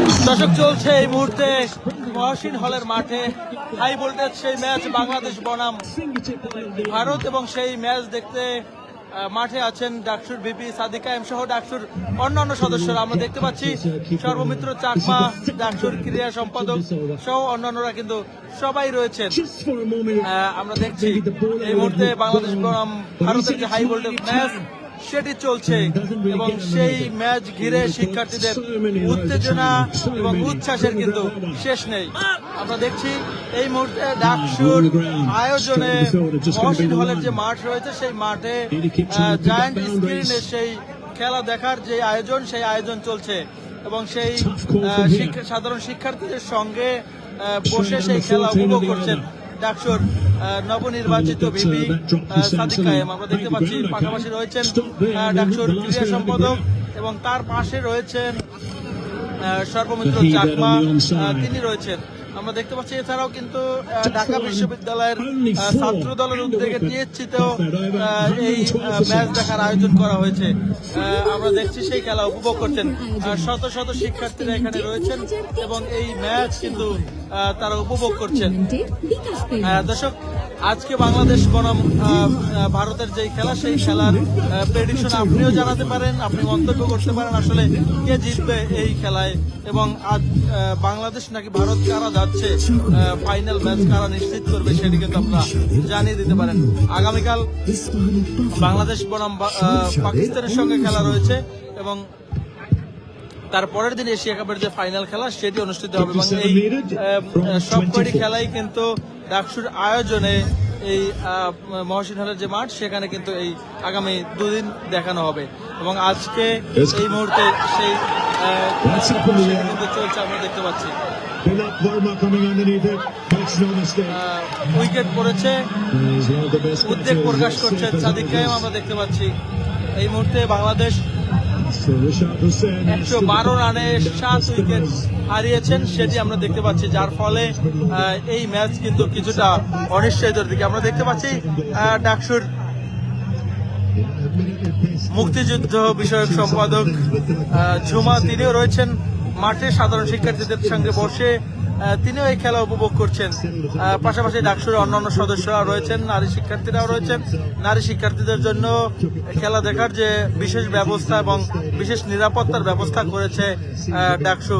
দর্শক চলছে এই মুহূর্তে মহসিন হলের মাঠে। হাই ভোল্টেজ সেই ম্যাচ বাংলাদেশ বনাম। ভারত এবং সেই ম্যাচ দেখতে মাঠে আছেন ডাকসুর বিপি সাদিকা এম সহ ডাকসুর অন্যান্য সদস্যরা। আমরা দেখতে পাচ্ছি সর্বমিত্র চাকমা ডাকসুর ক্রীড়া সম্পাদক সহ অন্যান্যরা কিন্তু সবাই রয়েছেন। আহ, আমরা দেখছি এই মুহূর্তে বাংলাদেশ বনাম ভারতের যে হাই ভোল্টেজ ম্যাচ সেটি চলছে এবং সেই ম্যাচ ঘিরে শিক্ষার্থীদের উত্তেজনা এবং উচ্ছ্বাসের কিন্তু শেষ নেই। আমরা দেখছি এই মুহূর্তে ডাকসুর আয়োজনে মহসিন হলের যে মাঠ রয়েছে, সেই মাঠে জায়ান্ট স্ক্রিনে সেই খেলা দেখার যে আয়োজন, সেই আয়োজন চলছে এবং সেই সাধারণ শিক্ষার্থীদের সঙ্গে বসে সেই খেলা উপভোগ করছেন ডাকসুর নবনির্বাচিত ভিপি সাদিক কায়েম। আমরা দেখতে পাচ্ছি পাশাপাশি রয়েছেন ডাকসুর ক্রীড়া সম্পাদক এবং তার পাশে রয়েছেন আহ, সর্বমিত্র চাকমা তিনি রয়েছেন। আমরা দেখতে পাচ্ছি এছাড়াও কিন্তু আহ, ঢাকা বিশ্ববিদ্যালয়ের ছাত্র দলের উদ্যোগে টিএসসিতেও এই ম্যাচ দেখার আয়োজন করা হয়েছে। আহ, আমরা দেখছি সেই খেলা উপভোগ করছেন। আহ, শত শত শিক্ষার্থীরা এখানে রয়েছেন এবং এই ম্যাচ কিন্তু আহ, তারা উপভোগ করছেন। আহ, দর্শক আজকে বাংলাদেশ বনাম ভারতের যে খেলা সেই খেলার প্রেডিকশন আপনিও জানাতে পারেন আপনি মন্তব্য করতে পারেন আসলে কে জিতবে এই খেলায়। এবং আজ বাংলাদেশ নাকি ভারত কারা যাচ্ছে ফাইনাল ম্যাচ কারা নিশ্চিত করবে সেটি কিন্তু আপনারা জানিয়ে দিতে পারেন। আগামীকাল বাংলাদেশ বনাম পাকিস্তানের সঙ্গে খেলা রয়েছে এবং তার পরের দিন এশিয়া কাপের যে ফাইনাল খেলা সেটি অনুষ্ঠিত হবে। এবং এই আহ, সবকটি খেলাই কিন্তু ডাকসুর আয়োজনে এই মহসিন হলের যে মাঠ সেখানে কিন্তু এই আগামী দুদিন দেখানো হবে। এবং আজকে এই মুহূর্তে সেই কিন্তু চলছে আমরা দেখতে পাচ্ছি। উইকেট পড়েছে। উদ্বেগ প্রকাশ করছে সাদিক কায়েম আমরা দেখতে পাচ্ছি। এই মুহূর্তে বাংলাদেশ একশো বারো রানে সাত উইকেট হারিয়েছেন, সেটি আমরা দেখতে পাচ্ছি। যার ফলে এই ম্যাচ কিন্তু কিছুটা অনিশ্চয়তার দিকে। আমরা দেখতে পাচ্ছি ডাকসুর মুক্তিযুদ্ধ বিষয়ক সম্পাদক ঝুমা, তিনিও রয়েছেন মাঠে। সাধারণ শিক্ষার্থীদের সঙ্গে বসে তিনিও এই খেলা উপভোগ করছেন। পাশাপাশি ডাকসুরের অন্যান্য সদস্যরা রয়েছেন, নারী শিক্ষার্থীরাও রয়েছেন। নারী শিক্ষার্থীদের জন্য খেলা দেখার যে বিশেষ ব্যবস্থা এবং বিশেষ নিরাপত্তার ব্যবস্থা করেছে ডাকসু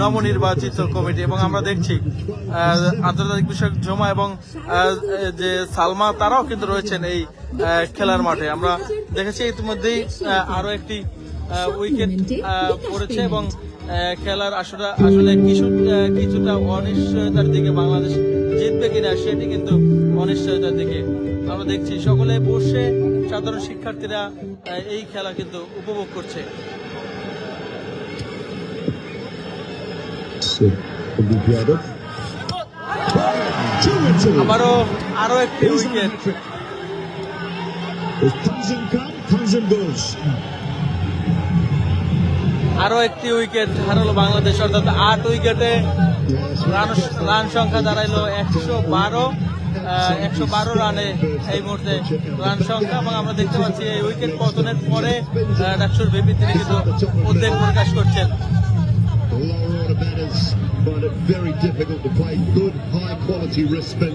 নবনির্বাচিত কমিটি। এবং আমরা দেখছি আন্তর্জাতিক বিষয়ক ঝুমা এবং যে সালমা, তারাও কিন্তু রয়েছেন এই খেলার মাঠে। আমরা দেখেছি ইতিমধ্যেই আরও একটি উইকেট পড়েছে এবং খেলার আসলে আসলে কিছু কিছুটা অনিশ্চয়তার দিকে বাংলাদেশ জিতবে কিনা সেটি কিন্তু অনিশ্চয়তার দিকে আমরা দেখছি। সকলে বসে সাধারণ শিক্ষার্থীরা এই খেলা কিন্তু উপভোগ করছে. আবারও আরও একটি wicket the hat-trick. If Tanzan come, Tanzan goes. আরও একটি উইকেট হারালো বাংলাদেশ অর্থাৎ আট উইকেটে রান রান সংখ্যা দাঁড়াইলো একশো বারো একশো বারো রানে এই মুহূর্তে রান সংখ্যা এবং আমরা দেখতে পাচ্ছি এই উইকেট পতনের পরে ডাকসুর ভিপি তিনি কিন্তু উদ্বেগ প্রকাশ করছেন very difficult to play good, high quality wrist spin.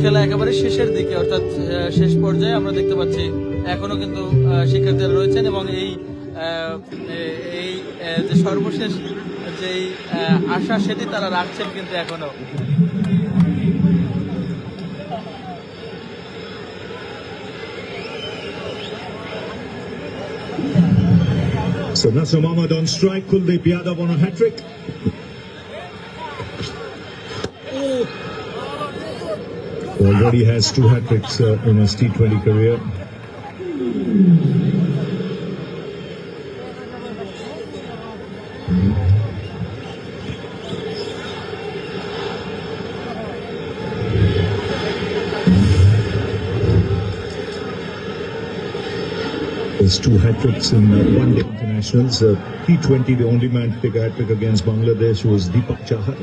খেলা একেবারে শেষের দিকে, অর্থাৎ শেষ পর্যায়ে আমরা দেখতে পাচ্ছি এখনও কিন্তু শিক্ষার্থীরা রয়েছেন এবং এই এই যে সর্বশেষ যেই আশা সেটি তারা রাখছেন কিন্তু এখনও So Nasser Mohammed on strike. Kuldeep Yadav on a hat-trick. Already has two hat-tricks uh, in his T20 career. There's two hat-tricks in uh, one-day internationals. Uh, T20, the only man to take a hat-trick against Bangladesh was Deepak Chahar.